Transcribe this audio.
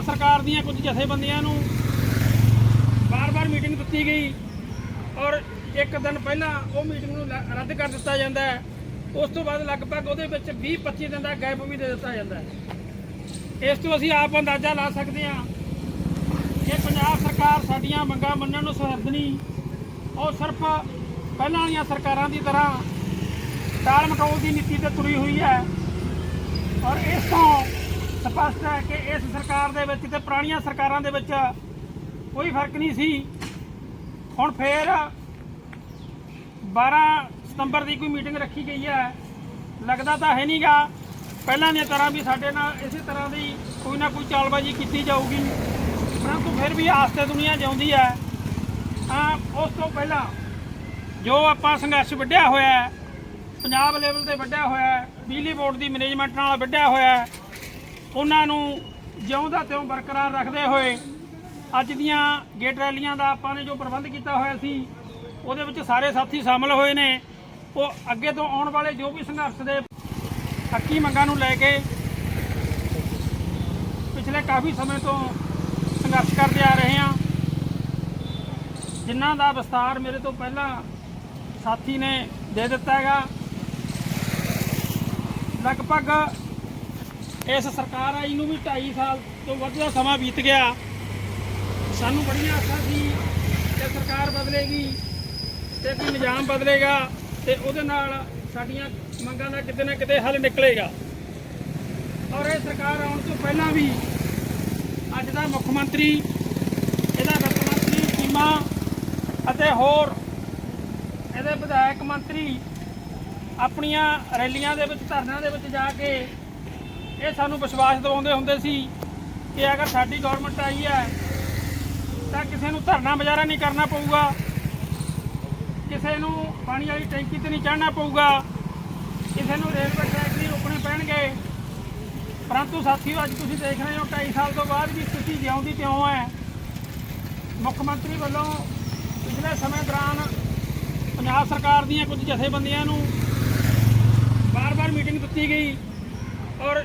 ਪੰਜਾਬ ਸਰਕਾਰ ਦੀਆਂ ਕੁਝ ਜਥੇਬੰਦੀਆਂ ਨੂੰ ਬਾਰ-ਬਾਰ ਮੀਟਿੰਗ ਦਿੱਤੀ ਗਈ ਔਰ ਇੱਕ ਦਿਨ ਪਹਿਲਾਂ ਉਹ ਮੀਟਿੰਗ ਨੂੰ ਰੱਦ ਕਰ ਦਿੱਤਾ ਜਾਂਦਾ ਹੈ। ਉਸ ਤੋਂ ਬਾਅਦ ਲਗਭਗ ਉਹਦੇ ਵਿੱਚ 20-25 ਦਿਨ ਦਾ ਗੈਪ ਵੀ ਦੇ ਦਿੱਤਾ ਜਾਂਦਾ ਹੈ। ਇਸ ਤੋਂ ਅਸੀਂ ਆਪ ਅੰਦਾਜ਼ਾ ਲਾ ਸਕਦੇ ਹਾਂ ਕਿ ਪੰਜਾਬ ਸਰਕਾਰ ਸਾਡੀਆਂ ਮੰਗਾਂ ਮੰਨਣ ਨੂੰ ਸਹਿਰਦ ਨਹੀਂ। ਉਹ ਸਿਰਫ ਪਹਿਲਾਂ ਵਾਲੀਆਂ ਸਰਕਾਰਾਂ ਦੀ ਤਰ੍ਹਾਂ ਟਾਲ ਮਟੋਲ ਦੀ ਨੀਤੀ ਤੇ ਤੁਰੀ ਹੋਈ ਹੈ। ਔਰ ਇਸ ਤੋਂ ਸਪਸ਼ਟ ਹੈ ਕਿ ਇਸ ਸਰਕਾਰ ਦੇ ਵਿੱਚ ਤੇ ਪੁਰਾਣੀਆਂ ਸਰਕਾਰਾਂ ਦੇ ਵਿੱਚ ਕੋਈ ਫ਼ਰਕ ਨਹੀਂ ਸੀ। ਹੁਣ ਫੇਰ 12 ਸਤੰਬਰ ਦੀ ਕੋਈ ਮੀਟਿੰਗ ਰੱਖੀ ਗਈ ਹੈ। ਲੱਗਦਾ ਤਾਂ ਹੈ ਨਹੀਂਗਾ। ਪਹਿਲਾਂ ਦੀਆਂ ਤਰ੍ਹਾਂ ਵੀ ਸਾਡੇ ਨਾਲ ਇਸੇ ਤਰ੍ਹਾਂ ਦੀ ਕੋਈ ਨਾ ਕੋਈ ਚਾਲਬਾਜ਼ੀ ਕੀਤੀ ਜਾਊਗੀ। ਪਰੰਤੂ ਫਿਰ ਵੀ ਆਸ ਤੇ ਦੁਨੀਆ ਜਿਉਂਦੀ ਹੈ। ਆ ਉਸ ਤੋਂ ਪਹਿਲਾਂ ਜੋ ਆਪਾਂ ਸੰਘਰਸ਼ ਵੱਢਿਆ ਹੋਇਆ ਪੰਜਾਬ ਲੈਵਲ ਤੇ ਵੱਢਿਆ ਹੋਇਆ ਬਿਜਲੀ ਬੋਰਡ ਦੀ ਮੈਨੇਜਮੈਂਟ ਨਾਲ ਵੱਢਿਆ ਹੋਇਆ ਉਹਨਾਂ ਨੂੰ ਜਿਉਂ ਦਾ ਤਿਉਂ ਬਰਕਰਾਰ ਰੱਖਦੇ ਹੋਏ ਅੱਜ ਦੀਆਂ ਗੇਟ ਰੈਲੀਆਂ ਦਾ ਆਪਾਂ ਨੇ ਜੋ ਪ੍ਰਬੰਧ ਕੀਤਾ ਹੋਇਆ ਸੀ, ਉਹਦੇ ਵਿੱਚ ਸਾਰੇ ਸਾਥੀ ਸ਼ਾਮਲ ਹੋਏ ਨੇ। ਉਹ ਅੱਗੇ ਤੋਂ ਆਉਣ ਵਾਲੇ ਜੋ ਵੀ ਸੰਘਰਸ਼ ਦੇ ਹੱਕੀ ਮੰਗਾਂ ਨੂੰ ਲੈ ਕੇ ਪਿਛਲੇ ਕਾਫੀ ਸਮੇਂ ਤੋਂ ਸੰਘਰਸ਼ ਕਰਦੇ ਆ ਰਹੇ ਹਾਂ। ਜਿਨ੍ਹਾਂ ਦਾ ਵਿਸਤਾਰ ਮੇਰੇ ਤੋਂ ਪਹਿਲਾਂ ਸਾਥੀ ਨੇ ਦੇ ਦਿੱਤਾ ਹੈਗਾ। ਲਗਭਗ ਇਸ ਸਰਕਾਰ ਆਈ ਨੂੰ ਵੀ 2.5 ਸਾਲ ਤੋਂ ਵੱਧ ਦਾ ਸਮਾਂ ਬੀਤ ਗਿਆ। ਸਾਨੂੰ ਬੜੀਆਂ ਆਸਾਂ ਸੀ ਕਿ ਸਰਕਾਰ ਬਦਲੇਗੀ ਤੇ ਕੋਈ ਨਿਜ਼ਾਮ ਬਦਲੇਗਾ ਤੇ ਉਹਦੇ ਨਾਲ ਸਾਡੀਆਂ ਮੰਗਾਂ ਦਾ ਕਿਤੇ ਨਾ ਕਿਤੇ ਹੱਲ ਨਿਕਲੇਗਾ। ਔਰ ਇਹ ਸਰਕਾਰ ਆਉਣ ਤੋਂ ਪਹਿਲਾਂ ਵੀ ਅੱਜ ਦਾ ਮੁੱਖ ਮੰਤਰੀ, ਇਹਦਾ ਵਿੱਤ ਮੰਤਰੀ ਚੀਮਾ ਅਤੇ ਹੋਰ ਇਹਦੇ ਵਿਧਾਇਕ ਮੰਤਰੀ ਆਪਣੀਆਂ ਰੈਲੀਆਂ ਦੇ ਵਿੱਚ, ਧਰਨਿਆਂ ਦੇ ਵਿੱਚ ਜਾ ਕੇ ਇਹ ਸਾਨੂੰ ਵਿਸ਼ਵਾਸ ਦਿਵਾਉਂਦੇ ਹੁੰਦੇ ਸੀ ਕਿ ਅਗਰ ਸਾਡੀ ਗਵਰਨਮੈਂਟ ਆਈ ਹੈ, ਤਾਂ ਕਿਸੇ ਨੂੰ ਧਰਨਾ ਮੁਜ਼ਾਹਰਾ ਨਹੀਂ ਕਰਨਾ ਪਊਗਾ। ਕਿਸੇ ਨੂੰ ਪਾਣੀ ਵਾਲੀ ਟੈਂਕੀ ਤੇ ਨਹੀਂ ਚੜ੍ਹਨਾ ਪਊਗਾ। ਕਿਸੇ ਨੂੰ ਰੇਲਵੇ ਟਰੈਕ ਨਹੀਂ ਰੋਕਣੇ ਪੈਣਗੇ। ਪਰੰਤੂ ਸਾਥੀਓ, ਅੱਜ ਤੁਸੀਂ ਦੇਖ ਰਹੇ ਹੋ 2.5 ਸਾਲ ਤੋਂ ਬਾਅਦ ਵੀ ਸਥਿਤੀ ਜਿਉਂ ਦੀ ਤਿਉਂ ਹੈ। ਮੁੱਖ ਮੰਤਰੀ ਵੱਲੋਂ ਪਿਛਲੇ ਸਮੇਂ ਦੌਰਾਨ ਪੰਜਾਬ ਸਰਕਾਰ ਦੀਆਂ ਕੁਝ ਜਥੇਬੰਦੀਆਂ ਨੂੰ ਬਾਰ-ਬਾਰ ਮੀਟਿੰਗ ਦਿੱਤੀ ਗਈ ਔਰ